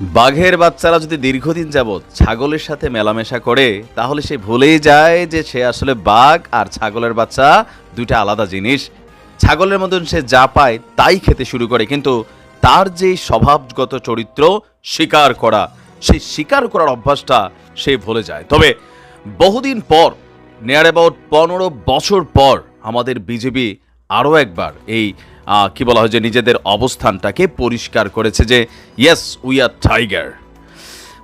বাঘের বাচ্চারা যদি দীর্ঘদিন যাবৎ ছাগলের সাথে মেলামেশা করে, তাহলে সে ভুলেই যায় যে সে আসলে বাঘ আর ছাগলের বাচ্চা দুইটা আলাদা জিনিস। ছাগলের মতন সে যা পায় তাই খেতে শুরু করে, কিন্তু তার যে স্বভাবগত চরিত্র শিকার করা, সেই শিকার করার অভ্যাসটা সে ভুলে যায়। তবে বহুদিন পর নিয়ার অ্যাবাউট পনেরো বছর পর আমাদের বিজেপি আরও একবার এই কি বলা হয় যে নিজেদের অবস্থানটাকে পরিষ্কার করেছে যে ইয়েস উই আর টাইগার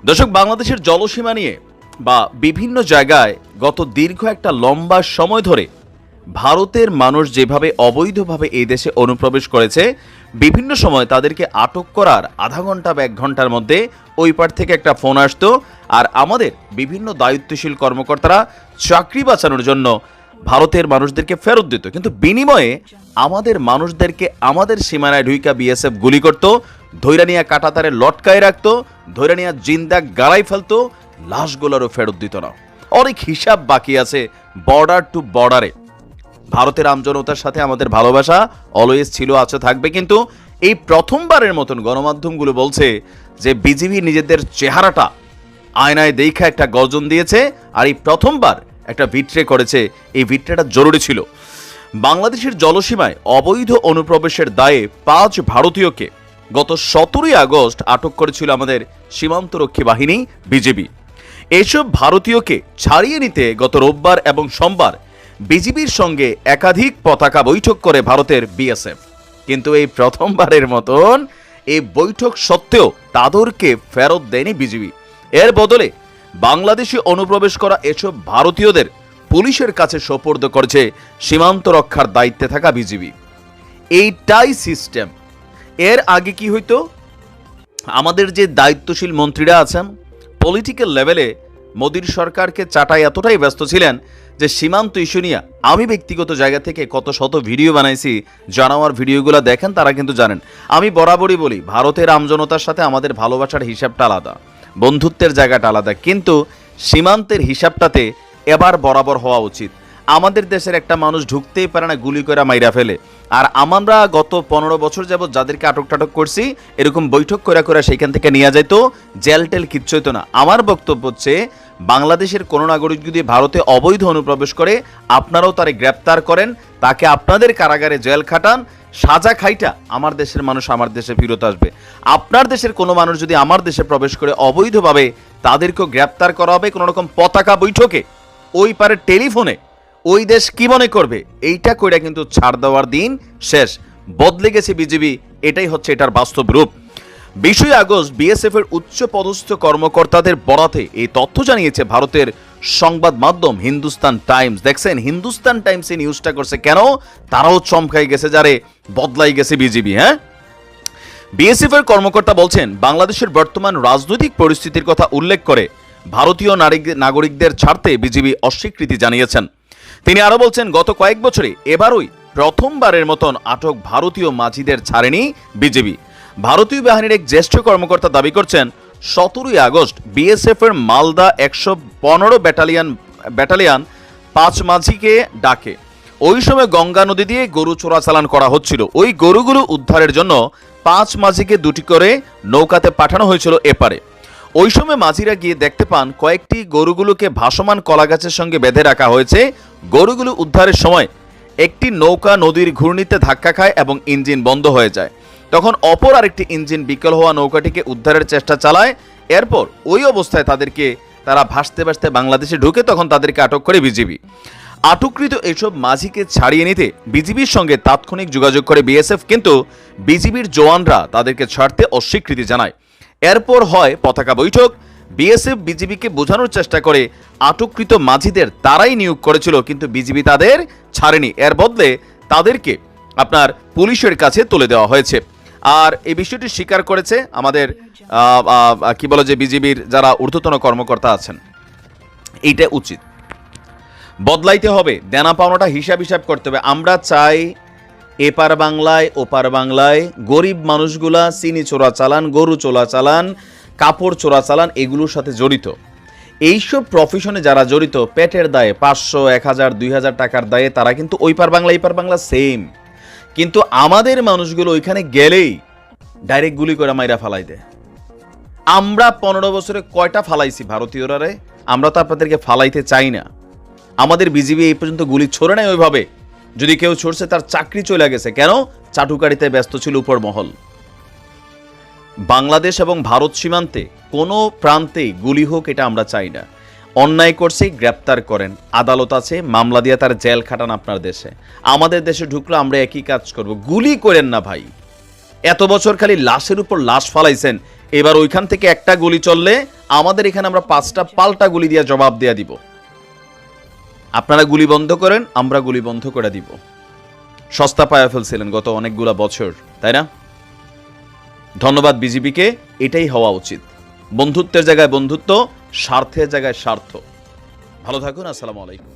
দর্শক, বাংলাদেশের জলসীমা নিয়ে বা বিভিন্ন জায়গায় গত দীর্ঘ একটা লম্বা সময় ধরে ভারতের মানুষ যেভাবে অবৈধভাবে এই দেশে অনুপ্রবেশ করেছে, বিভিন্ন সময় তাদেরকে আটক করার আধা ঘণ্টা বা এক ঘণ্টার মধ্যে ওই পার থেকে একটা ফোন আসতো। আর আমাদের বিভিন্ন দায়িত্বশীল কর্মকর্তারা চাকরি বাঁচানোর জন্য ভারতের মানুষদেরকে ফেরত দিত। কিন্তু বিনিময়ে আমাদের মানুষদেরকে আমাদের সীমানায় ঢুইকা বিএসএফ গুলি করত ধৈরা নিয়ে কাটাতারে লটকায় রাখতো ধৈরা নিয়ে জিন্দা গাড়াই ফেলতো, লাশগুলোরও ফেরত দিত না। অনেক হিসাব বাকি আছে বর্ডার টু বর্ডারে ভারতের আমজনতার সাথে আমাদের ভালোবাসা অলওয়েজ ছিল আছে থাকবে। কিন্তু এই প্রথমবারের মতন গণমাধ্যমগুলো বলছে যে বিজিবি নিজেদের চেহারাটা আয়নায় দেখা একটা গর্জন দিয়েছে, আর এই প্রথমবার একটা ভিট্রে করেছে, এই ভিট্রেটা জরুরি ছিল। বাংলাদেশের জলসীমায় অবৈধ অনুপ্রবেশের দায়ে পাঁচ ভারতীয়কে গত সতেরোই আগস্ট আটক করেছিল আমাদের সীমান্তরক্ষী বাহিনী বিজেপি এসব ভারতীয়কে ছাড়িয়ে নিতে গত রোববার এবং সোমবার বিজিবির সঙ্গে একাধিক পতাকা বৈঠক করে ভারতের বিএসএফ। কিন্তু এই প্রথমবারের মতন এই বৈঠক সত্ত্বেও তাদেরকে ফেরত দেয়নি বিজিবি। এর বদলে বাংলাদেশে অনুপ্রবেশ করা এসব ভারতীয়দের পুলিশের কাছে সোপর্দ করেছে সীমান্ত রক্ষার দায়িত্বে থাকা বিজিবি। এইটাই সিস্টেম। এর আগে কি হইতো? আমাদের যে দায়িত্বশীল মন্ত্রীরা আছেন পলিটিক্যাল লেভেলে মোদীর সরকারকে চাটাই এতটাই ব্যস্ত ছিলেন যে সীমান্ত ইস্যু নিয়ে আমি ব্যক্তিগত জায়গা থেকে কত শত ভিডিও বানাইছি যারা আমার ভিডিওগুলো দেখেন, তারা কিন্তু জানেন। আমি বরাবরই বলি, ভারতের আমজনতার সাথে আমাদের ভালোবাসার হিসাবটা আলাদা। বন্ধুত্বের জায়গাটা আলাদা। কিন্তু সীমান্তের হিসাবটাতে এবার বরাবর হওয়া উচিত। আমাদের দেশের একটা মানুষ ঢুকতেই পারে না, গুলি করে মাইরা ফেলে। আর আমরা গত পনেরো বছর যাবৎ যাদেরকে আটক টাটক করছি, এরকম বৈঠক করে করে সেইখান থেকে নিয়ে যেত জেল টেল কিচ্ছু হইতো না। আমার বক্তব্য হচ্ছে বাংলাদেশের কোনো নাগরিক যদি ভারতে অবৈধ অনুপ্রবেশ করে, আপনারাও তারে গ্রেপ্তার করেন, তাকে আপনাদের কারাগারে জেল খাটান, সাজা খাইটা আমার দেশের মানুষ আমার দেশে ফিরত আসবে। আপনার দেশের কোনো মানুষ যদি আমার দেশে প্রবেশ করে অবৈধভাবে তাদেরকেও গ্রেপ্তার করা হবে, কোনো রকম পতাকা বৈঠকে, ওই পারে টেলিফোনে, ওই দেশ কি মনে করবে? এইটা কইরা কিন্তু ছাড় দেওয়ার দিন শেষ। বদলে গেছে বিজেপি, এটাই হচ্ছে এটার বাস্তব রূপ। বিশই আগস্ট বিএসএফ এর উচ্চ পদস্থ কর্মকর্তাদের বরাতে এই তথ্য জানিয়েছে ভারতের সংবাদ মাধ্যম হিন্দুস্তান টাইমস। দেখছেন, হিন্দুস্তান টাইমস এই নিউজটা করছে কেন? তারাও চমকাই গেছে, যারে বদলাই গেছে বিজেপি হ্যাঁ? বিএসএফ এর কর্মকর্তা বলছেন, বাংলাদেশের বর্তমান রাজনৈতিক পরিস্থিতির কথা উল্লেখ করে ভারতীয় নাগরিকদের ছাড়তে বিজিবি অস্বীকৃতি জানিয়েছেন। তিনি আরও বলছেন, গত কয়েক বছরে এবারই প্রথমবারের মতন আটক ভারতীয় মাঝিদের ছাড়েনি বিজেপি ভারতীয় বাহিনীর এক জ্যেষ্ঠ কর্মকর্তা দাবি করছেন, সতেরোই আগস্ট বিএসএফ এর মালদা একশো পনেরো ব্যাটালিয়ান ব্যাটালিয়ান পাঁচ মাঝিকে ডাকে। ওই সময় গঙ্গা নদী দিয়ে গরু চোরাচালান করা হচ্ছিল। ওই গরুগুলো উদ্ধারের জন্য পাঁচ মাঝিকে দুটি করে নৌকাতে পাঠানো হয়েছিল এপারে। ওই সময় মাঝিরা গিয়ে দেখতে পান, কয়েকটি গরুগুলোকে ভাসমান কলা গাছের সঙ্গে বেঁধে রাখা হয়েছে। গরুগুলো উদ্ধারের সময় একটি নৌকা নদীর ঘূর্ণিতে ধাক্কা খায় এবং ইঞ্জিন বন্ধ হয়ে যায়। তখন অপর আরেকটি ইঞ্জিন বিকল হওয়া নৌকাটিকে উদ্ধারের চেষ্টা চালায়। এরপর ওই অবস্থায় তাদেরকে তারা ভাসতে ভাসতে বাংলাদেশে ঢুকে তখন তাদেরকে আটক করে বিজিবি। আটককৃত এসব মাঝিকে ছাড়িয়ে নিতে বিজিবির সঙ্গে তাৎক্ষণিক যোগাযোগ করে বিএসএফ, কিন্তু বিজিবির জওয়ানরা তাদেরকে ছাড়তে অস্বীকৃতি জানায়। এরপর হয় পতাকা বৈঠক। বিএসএফ বিজিবিকে বোঝানোর চেষ্টা করে আটককৃত মাঝিদের তারাই নিয়োগ করেছিল, কিন্তু বিজিবি তাদের ছাড়েনি। এর বদলে তাদেরকে আপনার পুলিশের কাছে তুলে দেওয়া হয়েছে। আর এই বিষয়টি স্বীকার করেছে আমাদের কি বলে যে বিজিবির যারা ঊর্ধ্বতন কর্মকর্তা আছেন। এইটা উচিত। বদলাইতে হবে, দেনা পাওনাটা হিসাব হিসাব করতে হবে। আমরা চাই এপার বাংলায়, ওপার বাংলায়, গরিব মানুষগুলা চিনি চোরা চালান, গরু চোরা চালান, কাপড় চোরা চালান, এগুলোর সাথে জড়িত। এইসব প্রফেশনে যারা জড়িত, পেটের দায়ে পাঁচশো, এক হাজার, দুই হাজার টাকার দায়ে তারা কিন্তু ওই পার বাংলা এই পার বাংলা সেম কিন্তু আমাদের মানুষগুলো ওইখানে গেলেই ডাইরেক্ট গুলি করে মাইরা ফালাই দেয়। আমরা পনেরো বছরে কয়টা ফালাইছি ভারতীয়রা রে আমরা তো আপনাদেরকে ফালাইতে চাই না। আমাদের বিজিবি এই পর্যন্ত গুলি ছড়ে নাই ওইভাবে। যদি কেউ ছড়ছে, তার চাকরি চলে গেছে। কেন? চাটুকারিতে ব্যস্ত ছিল উপর মহল বাংলাদেশ এবং ভারত সীমান্তে কোনো প্রান্তেই গুলি হোক, এটা আমরা চাই না। অন্যায় করছে, গ্রেপ্তার করেন। আদালত আছে, মামলা দিয়ে তার জেল খাটান আপনার দেশে। আমাদের দেশে ঢুকলে, আমরা একই কাজ করব। গুলি করেন না ভাই। এত বছর খালি লাশের উপর লাশ ফালাইছেন। এবার ওইখান থেকে একটা গুলি চললে, আমাদের এখানে আমরা পাঁচটা পাল্টা গুলি দিয়ে জবাব দেয়া দিব। আপনারা গুলি বন্ধ করেন, আমরা গুলি বন্ধ করে দিব। সস্তা পায়া ফেলছিলেন গত অনেকগুলা বছর, তাই না? ধন্যবাদ বিজিবিকে, এটাই হওয়া উচিত। বন্ধুত্বের জায়গায় বন্ধুত্ব স্বার্থের জায়গায় স্বার্থ। ভালো থাকুন আসসালামু আলাইকুম।